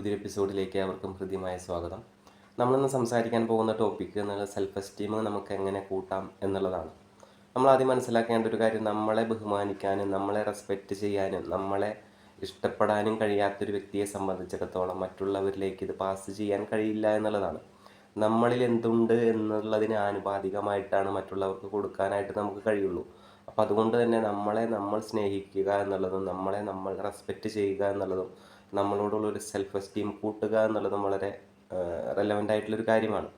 പുതിയ എപ്പിസോഡിലേക്ക് അവർക്കും ഹൃദ്യമായ സ്വാഗതം. നമ്മളിന്ന് സംസാരിക്കാൻ പോകുന്ന ടോപ്പിക്ക് എന്നുള്ള സെൽഫ് എസ്റ്റീം നമുക്ക് എങ്ങനെ കൂട്ടാം എന്നുള്ളതാണ്. നമ്മൾ ആദ്യം മനസ്സിലാക്കേണ്ട ഒരു കാര്യം നമ്മളെ ബഹുമാനിക്കാനും നമ്മളെ റെസ്പെക്റ്റ് ചെയ്യാനും നമ്മളെ ഇഷ്ടപ്പെടാനും കഴിയാത്തൊരു വ്യക്തിയെ സംബന്ധിച്ചിടത്തോളം മറ്റുള്ളവരിലേക്ക് ഇത് പാസ് ചെയ്യാൻ കഴിയില്ല എന്നുള്ളതാണ്. നമ്മളിൽ എന്തുണ്ട് എന്നുള്ളതിന് ആനുപാതികമായിട്ടാണ് മറ്റുള്ളവർക്ക് കൊടുക്കാനായിട്ട് നമുക്ക് കഴിയുള്ളൂ. അപ്പോൾ അതുകൊണ്ട് തന്നെ നമ്മളെ നമ്മൾ സ്നേഹിക്കുക എന്നുള്ളതും നമ്മളെ നമ്മൾ റെസ്പെക്റ്റ് ചെയ്യുക എന്നുള്ളതും നമ്മളോടുള്ള ഒരു സെൽഫ് എസ്റ്റീം കൂട്ടുക എന്നുള്ളതും വളരെ റെലവന്റ് ആയിട്ടുള്ളൊരു കാര്യമാണ്.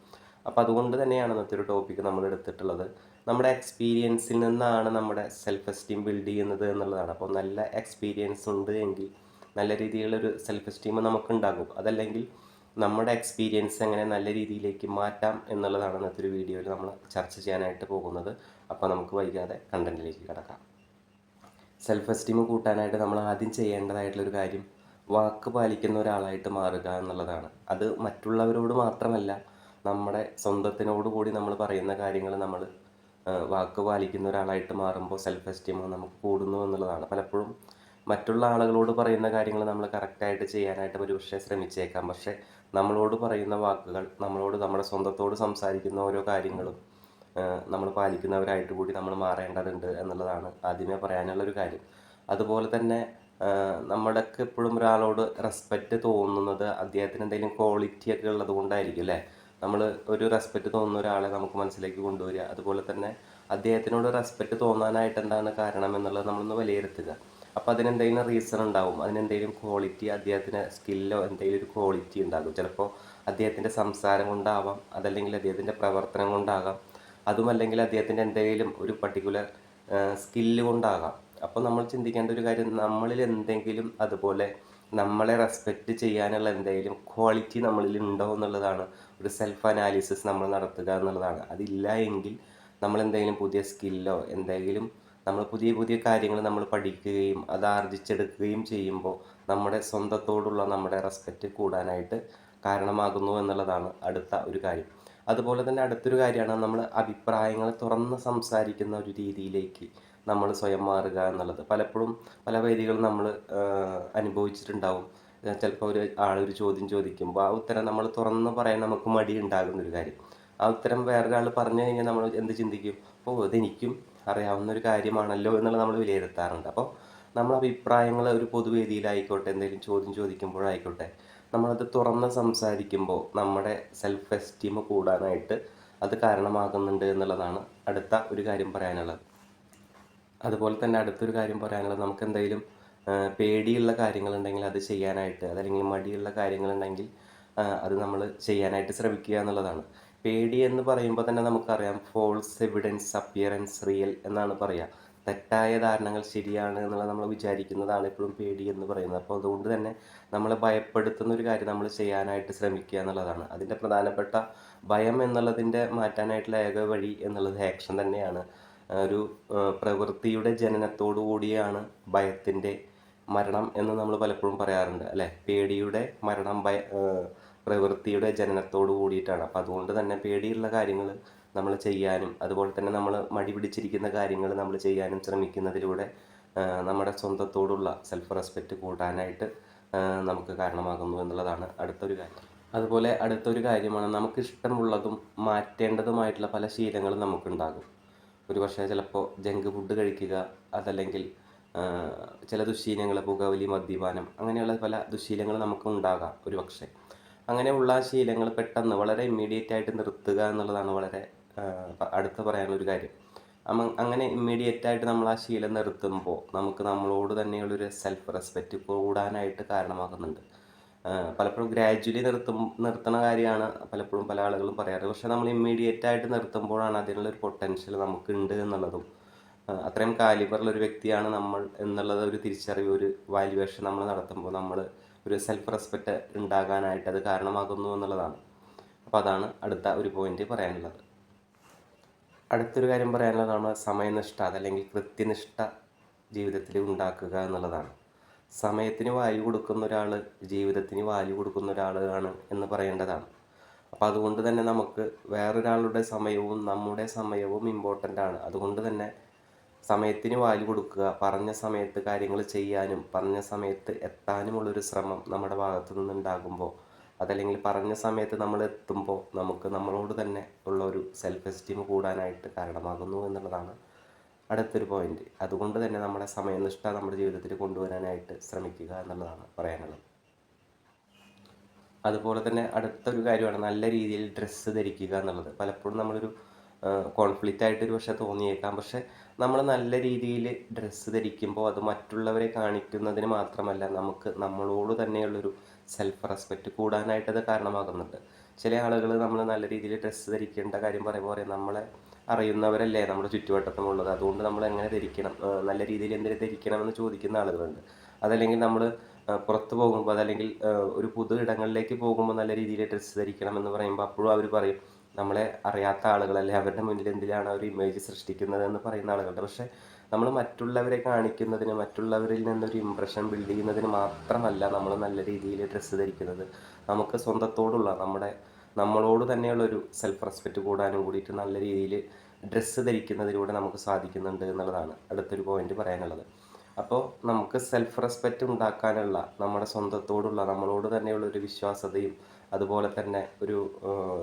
അപ്പോൾ അതുകൊണ്ട് തന്നെയാണ് ഇന്നത്തെ ഒരു ടോപ്പിക്ക് നമ്മൾ എടുത്തിട്ടുള്ളത്. നമ്മുടെ എക്സ്പീരിയൻസിൽ നിന്നാണ് നമ്മുടെ സെൽഫ് എസ്റ്റീം ബിൽഡ് ചെയ്യുന്നത് എന്നുള്ളതാണ്. അപ്പോൾ നല്ല എക്സ്പീരിയൻസ് ഉണ്ട് എങ്കിൽ നല്ല രീതിയിലുള്ളൊരു സെൽഫ് എസ്റ്റീം നമുക്കുണ്ടാകും. അതല്ലെങ്കിൽ നമ്മുടെ എക്സ്പീരിയൻസ് എങ്ങനെ നല്ല രീതിയിലേക്ക് മാറ്റാം എന്നുള്ളതാണ് ഇന്നത്തെ ഒരു വീഡിയോയിൽ നമ്മൾ ചർച്ച ചെയ്യാനായിട്ട് പോകുന്നത്. അപ്പോൾ നമുക്ക് വൈകാതെ കണ്ടന്റിലേക്ക് കിടക്കാം. സെൽഫ് എസ്റ്റീം കൂട്ടാനായിട്ട് നമ്മൾ ആദ്യം ചെയ്യേണ്ടതായിട്ടുള്ളൊരു കാര്യം വാക്ക് പാലിക്കുന്ന ഒരാളായിട്ട് മാറുക എന്നുള്ളതാണ്. അത് മറ്റുള്ളവരോട് മാത്രമല്ല നമ്മുടെ സ്വന്തത്തിനോട് കൂടി നമ്മൾ പറയുന്ന കാര്യങ്ങൾ നമ്മൾ വാക്ക് പാലിക്കുന്ന ഒരാളായിട്ട് മാറുമ്പോൾ സെൽഫ് എസ്റ്റീം നമുക്ക് കൂടുന്നു എന്നുള്ളതാണ്. പലപ്പോഴും മറ്റുള്ള ആളുകളോട് പറയുന്ന കാര്യങ്ങൾ നമ്മൾ കറക്റ്റായിട്ട് ചെയ്യാനായിട്ട് ഒരുപക്ഷെ ശ്രമിച്ചേക്കാം. പക്ഷേ നമ്മളോട് പറയുന്ന വാക്കുകൾ നമ്മളോട് നമ്മുടെ സ്വന്തത്തോട് സംസാരിക്കുന്ന ഓരോ കാര്യങ്ങളും നമ്മൾ പാലിക്കുന്നവരായിട്ട് കൂടി നമ്മൾ മാറേണ്ടതുണ്ട് എന്നുള്ളതാണ് ആദ്യമേ പറയാനുള്ളൊരു കാര്യം. അതുപോലെ തന്നെ നമ്മുടെയൊക്കെ എപ്പോഴും ഒരാളോട് റെസ്പെക്റ്റ് തോന്നുന്നത് അദ്ദേഹത്തിന് എന്തെങ്കിലും ക്വാളിറ്റി ഒക്കെ ഉള്ളത് കൊണ്ടായിരിക്കും അല്ലേ? നമ്മൾ ഒരു റെസ്പെക്റ്റ് തോന്നുന്ന ഒരാളെ നമുക്ക് മനസ്സിലേക്ക് കൊണ്ടുവരിക. അതുപോലെ തന്നെ അദ്ദേഹത്തിനോട് റെസ്പെക്റ്റ് തോന്നാനായിട്ട് എന്താണ് കാരണം എന്നുള്ളത് നമ്മളൊന്ന് വിലയിരുത്തുക. അപ്പോൾ അതിനെന്തെങ്കിലും റീസൺ ഉണ്ടാവും. അതിനെന്തെങ്കിലും ക്വാളിറ്റി അദ്ദേഹത്തിന് സ്കില്ലോ എന്തെങ്കിലും ഒരു ക്വാളിറ്റി ഉണ്ടാകും. ചിലപ്പോൾ അദ്ദേഹത്തിന്റെ സംസാരം കൊണ്ടാവാം. അതല്ലെങ്കിൽ അദ്ദേഹത്തിന്റെ പ്രവർത്തനം കൊണ്ടാകാം. അതുമല്ലെങ്കിൽ അദ്ദേഹത്തിന്റെ എന്തെങ്കിലും ഒരു പർട്ടിക്കുലർ സ്കില്ല് കൊണ്ടാകാം. അപ്പോൾ നമ്മൾ ചിന്തിക്കേണ്ട ഒരു കാര്യം നമ്മളിൽ എന്തെങ്കിലും അതുപോലെ നമ്മളെ റെസ്പെക്റ്റ് ചെയ്യാനുള്ള എന്തെങ്കിലും ക്വാളിറ്റി നമ്മളിൽ ഉണ്ടോ എന്നുള്ളതാണ്. ഒരു സെൽഫ് അനാലിസിസ് നമ്മൾ നടത്തുക എന്നുള്ളതാണ്. അതില്ല എങ്കിൽ നമ്മൾ എന്തെങ്കിലും പുതിയ സ്കില്ലോ എന്തെങ്കിലും നമ്മൾ പുതിയ പുതിയ കാര്യങ്ങൾ നമ്മൾ പഠിക്കുകയും അത് ആർജിച്ചെടുക്കുകയും ചെയ്യുമ്പോൾ നമ്മുടെ സ്വന്തത്തോടുള്ള നമ്മുടെ റെസ്പെക്റ്റ് കൂടാനായിട്ട് കാരണമാകുന്നു എന്നുള്ളതാണ് അടുത്ത ഒരു കാര്യം. അതുപോലെ തന്നെ അടുത്തൊരു കാര്യമാണ് നമ്മൾ അഭിപ്രായങ്ങൾ തുറന്ന് സംസാരിക്കുന്ന ഒരു രീതിയിലേക്ക് നമ്മൾ സ്വയം മാറുക എന്നുള്ളത്. പലപ്പോഴും പല വേദികളും നമ്മൾ അനുഭവിച്ചിട്ടുണ്ടാവും. ചിലപ്പോൾ ഒരു ആളൊരു ചോദ്യം ചോദിക്കുമ്പോൾ ആ ഉത്തരം നമ്മൾ തുറന്ന് പറയാൻ നമുക്ക് മടി ഉണ്ടാകുന്ന ഒരു കാര്യം. ആ ഉത്തരം വേറൊരാൾ പറഞ്ഞു കഴിഞ്ഞാൽ നമ്മൾ എന്ത് ചിന്തിക്കും? അപ്പോൾ അതെനിക്കും അറിയാവുന്ന ഒരു കാര്യമാണല്ലോ എന്നുള്ളത് നമ്മൾ വിലയിരുത്താറുണ്ട്. അപ്പോൾ നമ്മൾ അഭിപ്രായങ്ങൾ ഒരു പൊതുവേദിയിലായിക്കോട്ടെ എന്തെങ്കിലും ചോദ്യം ചോദിക്കുമ്പോഴായിക്കോട്ടെ നമ്മളത് തുറന്ന് സംസാരിക്കുമ്പോൾ നമ്മുടെ സെൽഫ് എസ്റ്റീം കൂടാനായിട്ട് അത് കാരണമാകുന്നുണ്ട് എന്നുള്ളതാണ് അടുത്ത ഒരു കാര്യം പറയാനുള്ളത്. അതുപോലെ തന്നെ അടുത്തൊരു കാര്യം പറയാനുള്ളത് നമുക്ക് എന്തെങ്കിലും പേടിയുള്ള കാര്യങ്ങളുണ്ടെങ്കിൽ അത് ചെയ്യാനായിട്ട് അതല്ലെങ്കിൽ മടിയുള്ള കാര്യങ്ങളുണ്ടെങ്കിൽ അത് നമ്മൾ ചെയ്യാനായിട്ട് ശ്രമിക്കുക എന്നുള്ളതാണ്. പേടി എന്ന് പറയുമ്പോൾ തന്നെ നമുക്കറിയാം ഫോൾസ് എവിഡൻസ് അപ്പിയറൻസ് റിയൽ എന്നാണ് പറയുക തെറ്റായ ധാരണകൾ ശരിയാണ് എന്നുള്ളത് നമ്മൾ വിചാരിക്കുന്നതാണ് എപ്പോഴും പേടി എന്ന് പറയുന്നത്. അപ്പോൾ അതുകൊണ്ട് തന്നെ നമ്മളെ ഭയപ്പെടുത്തുന്ന ഒരു കാര്യം നമ്മൾ ചെയ്യാനായിട്ട് ശ്രമിക്കുക എന്നുള്ളതാണ്. അതിന്റെ പ്രധാനപ്പെട്ട ഭയം എന്നുള്ളതിന്റെ മാറ്റാനായിട്ടുള്ള ഏക വഴി എന്നുള്ളത് ആക്ഷൻ തന്നെയാണ്. ഒരു പ്രവൃത്തിയുടെ ജനനത്തോടു കൂടിയാണ് ഭയത്തിന്റെ മരണം എന്ന് നമ്മൾ പലപ്പോഴും പറയാറുണ്ട് അല്ലേ? പേടിയുടെ മരണം ഭയ പ്രവൃത്തിയുടെ ജനനത്തോടു കൂടിയിട്ടാണ്. അപ്പം അതുകൊണ്ട് തന്നെ പേടിയുള്ള കാര്യങ്ങൾ നമ്മൾ ചെയ്യാനും അതുപോലെ തന്നെ നമ്മൾ മടി പിടിച്ചിരിക്കുന്ന കാര്യങ്ങൾ നമ്മൾ ചെയ്യാനും ശ്രമിക്കുന്നതിലൂടെ നമ്മുടെ സ്വന്തത്തോടുള്ള സെൽഫ് റെസ്പെക്റ്റ് കൂട്ടാനായിട്ട് നമുക്ക് കാരണമാകുന്നു എന്നുള്ളതാണ് അടുത്തൊരു കാര്യം. അതുപോലെ അടുത്തൊരു കാര്യമാണ് നമുക്ക് ഇഷ്ടമുള്ളതും മാറ്റേണ്ടതുമായിട്ടുള്ള പല ശീലങ്ങളും നമുക്കുണ്ടാകും. ഒരു പക്ഷേ ചിലപ്പോൾ ജങ്ക് ഫുഡ് കഴിക്കുക അതല്ലെങ്കിൽ ചില ദുശീലങ്ങൾ പുകവലി മദ്യപാനം അങ്ങനെയുള്ള പല ദുശീലങ്ങൾ നമുക്ക് ഉണ്ടാകാം ഒരു പക്ഷേ അങ്ങനെയുള്ള ശീലങ്ങൾ പെട്ടെന്ന് വളരെ ഇമ്മീഡിയറ്റ് ആയിട്ട് നിർത്തുക എന്നുള്ളതാണ് വളരെ അടുത്ത് ഒരു കാര്യം. അങ്ങനെ ഇമ്മീഡിയറ്റ് ആയിട്ട് നമ്മൾ ആ ശീലം നിർത്തുമ്പോൾ നമുക്ക് നമ്മളോട് തന്നെയുള്ളൊരു സെൽഫ് റെസ്പെക്റ്റ് കൂടാനായിട്ട് കാരണമാകുന്നുണ്ട്. പലപ്പോഴും ഗ്രാജ്വലി നിർത്തും നിർത്തുന്ന കാര്യമാണ് പലപ്പോഴും പല ആളുകളും പറയാറ്. പക്ഷെ നമ്മൾ ഇമ്മീഡിയറ്റ് ആയിട്ട് നിർത്തുമ്പോഴാണ് അതിനുള്ളൊരു പൊട്ടൻഷ്യൽ നമുക്കുണ്ട് എന്നുള്ളതും അത്രയും കാലിബറുള്ള ഒരു വ്യക്തിയാണ് നമ്മൾ എന്നുള്ളത് ഒരു തിരിച്ചറിവ് ഒരു വാല്യുവേഷൻ നമ്മൾ നടത്തുമ്പോൾ നമ്മൾ ഒരു സെൽഫ് റെസ്പെക്റ്റ് ഉണ്ടാകാനായിട്ട് അത് കാരണമാകുന്നു എന്നുള്ളതാണ്. അപ്പോൾ അതാണ് അടുത്ത ഒരു പോയിന്റ് പറയാനുള്ളത്. അടുത്തൊരു കാര്യം പറയാനുള്ളതാണ് സമയനിഷ്ഠ അതല്ലെങ്കിൽ കൃത്യനിഷ്ഠ ജീവിതത്തിൽ ഉണ്ടാക്കുക എന്നുള്ളതാണ്. സമയത്തിന് വാല്യൂ കൊടുക്കുന്ന ഒരാൾ ജീവിതത്തിന് വാല്യൂ കൊടുക്കുന്ന ഒരാളാണ് എന്ന് പറയേണ്ടതാണ്. അപ്പോൾ അതുകൊണ്ട് തന്നെ നമുക്ക് വേറൊരാളുടെ സമയവും നമ്മുടെ സമയവും ഇമ്പോർട്ടന്റ് ആണ്. അതുകൊണ്ട് തന്നെ സമയത്തിന് വാല്യൂ കൊടുക്കുക പറഞ്ഞ സമയത്ത് കാര്യങ്ങൾ ചെയ്യാനും പറഞ്ഞ സമയത്ത് എത്താനുമുള്ളൊരു ശ്രമം നമ്മുടെ ഭാഗത്തു നിന്നുണ്ടാകുമ്പോൾ അതല്ലെങ്കിൽ പറഞ്ഞ സമയത്ത് നമ്മൾ എത്തുമ്പോൾ നമുക്ക് നമ്മളോട് തന്നെ ഉള്ള ഒരു സെൽഫ് എസ്റ്റീം കൂടാനായിട്ട് കാരണമാകുന്നു എന്നുള്ളതാണ് അടുത്തൊരു പോയിന്റ് അതുകൊണ്ട് തന്നെ നമ്മുടെ സമയനിഷ്ഠ നമ്മുടെ ജീവിതത്തിൽ കൊണ്ടുവരാനായിട്ട് ശ്രമിക്കുക എന്നുള്ളതാണ് പറയാനുള്ളത്. അതുപോലെ തന്നെ അടുത്തൊരു കാര്യമാണ് നല്ല രീതിയിൽ ഡ്രസ്സ് ധരിക്കുക എന്നുള്ളത്. പലപ്പോഴും നമ്മളൊരു കോൺഫ്ലിക്റ്റ് ആയിട്ട് ഒരു പക്ഷേ തോന്നിയേക്കാം. പക്ഷെ നമ്മൾ നല്ല രീതിയിൽ ഡ്രസ്സ് ധരിക്കുമ്പോൾ അത് മറ്റുള്ളവരെ കാണിക്കുന്നതിന് മാത്രമല്ല നമുക്ക് നമ്മളോട് തന്നെയുള്ളൊരു സെൽഫ് റെസ്പെക്റ്റ് കൂടാനായിട്ട് അത് കാരണമാകുന്നുണ്ട്. ചില ആളുകൾ നമ്മൾ നല്ല രീതിയിൽ ഡ്രസ്സ് ധരിക്കേണ്ട കാര്യം പറയുമ്പോൾ പറയും നമ്മളെ അറിയുന്നവരല്ലേ നമ്മുടെ ചുറ്റുവട്ടത്തുമുള്ളത് അതുകൊണ്ട് നമ്മൾ എങ്ങനെ ധരിക്കണം? നല്ല രീതിയിൽ എന്തിനു ധരിക്കണമെന്ന് ചോദിക്കുന്ന ആളുകളുണ്ട്. അതല്ലെങ്കിൽ നമ്മൾ പുറത്തു പോകുമ്പോൾ അതല്ലെങ്കിൽ ഒരു പുതു ഇടങ്ങളിലേക്ക് പോകുമ്പോൾ നല്ല രീതിയിൽ ഡ്രസ്സ് ധരിക്കണം എന്ന് പറയുമ്പോൾ അപ്പോഴും അവർ പറയും നമ്മളെ അറിയാത്ത ആളുകളല്ലേ അവരുടെ മുന്നിൽ എന്തിനാണ് അവർ ഇമേജ് സൃഷ്ടിക്കുന്നത് എന്ന് പറയുന്ന ആളുകളുണ്ട്. പക്ഷേ നമ്മൾ മറ്റുള്ളവരെ കാണിക്കുന്നതിന് മറ്റുള്ളവരിൽ നിന്നൊരു ഇമ്പ്രഷൻ ബിൽഡ് ചെയ്യുന്നതിന് മാത്രമല്ല നമ്മൾ നല്ല രീതിയിൽ ഡ്രസ്സ് ധരിക്കുന്നത്. നമുക്ക് സ്വന്തത്തോടുള്ള നമ്മുടെ നമ്മളോട് തന്നെയുള്ള ഒരു സെൽഫ് റെസ്പെക്റ്റ് കൂടാനും കൂടിയിട്ട് നല്ല രീതിയിൽ ഡ്രസ്സ് ധരിക്കുന്നതിലൂടെ നമുക്ക് സാധിക്കുന്നുണ്ട് എന്നുള്ളതാണ് അടുത്തൊരു പോയിന്റ് പറയാനുള്ളത്. അപ്പോൾ നമുക്ക് സെൽഫ് റെസ്പെക്റ്റ് ഉണ്ടാക്കാനുള്ള നമ്മുടെ സ്വന്തത്തോടുള്ള നമ്മളോട് തന്നെയുള്ള ഒരു വിശ്വാസതയും അതുപോലെ തന്നെ ഒരു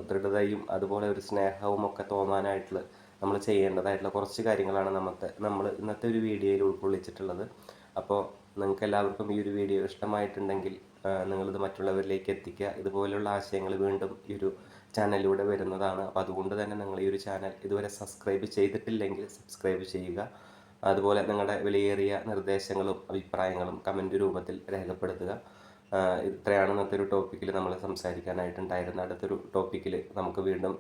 ദൃഢതയും അതുപോലെ ഒരു സ്നേഹവും ഒക്കെ തോന്നാനായിട്ടുള്ള നമ്മൾ ചെയ്യേണ്ടതായിട്ടുള്ള കുറച്ച് കാര്യങ്ങളാണ് നമുക്ക് നമ്മൾ ഇന്നത്തെ ഒരു വീഡിയോയിൽ ഉൾക്കൊള്ളിച്ചിട്ടുള്ളത്. അപ്പോൾ നിങ്ങൾക്ക് എല്ലാവർക്കും ഈ ഒരു വീഡിയോ ഇഷ്ടമായിട്ടുണ്ടെങ്കിൽ നിങ്ങളിത് മറ്റുള്ളവരിലേക്ക് എത്തിക്കുക. ഇതുപോലെയുള്ള ആശയങ്ങൾ വീണ്ടും ഈ ഒരു ചാനലിലൂടെ വരുന്നതാണ്. അപ്പോൾ അതുകൊണ്ട് തന്നെ നിങ്ങൾ ഈ ഒരു ചാനൽ ഇതുവരെ സബ്സ്ക്രൈബ് ചെയ്തിട്ടില്ലെങ്കിൽ സബ്സ്ക്രൈബ് ചെയ്യുക. അതുപോലെ നിങ്ങളുടെ വിലയേറിയ നിർദ്ദേശങ്ങളും അഭിപ്രായങ്ങളും കമന്റ് രൂപത്തിൽ രേഖപ്പെടുത്തുക. ഇത്രയാണ് ഇന്നത്തെ ഒരു ടോപ്പിക്കിൽ നമ്മൾ സംസാരിക്കാനായിട്ടുണ്ടായിരുന്ന അടുത്തൊരു ടോപ്പിക്കിൽ നമുക്ക് വീണ്ടും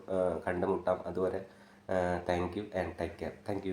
കണ്ടുമുട്ടാം. അതുവരെ thank you and take care. Thank you.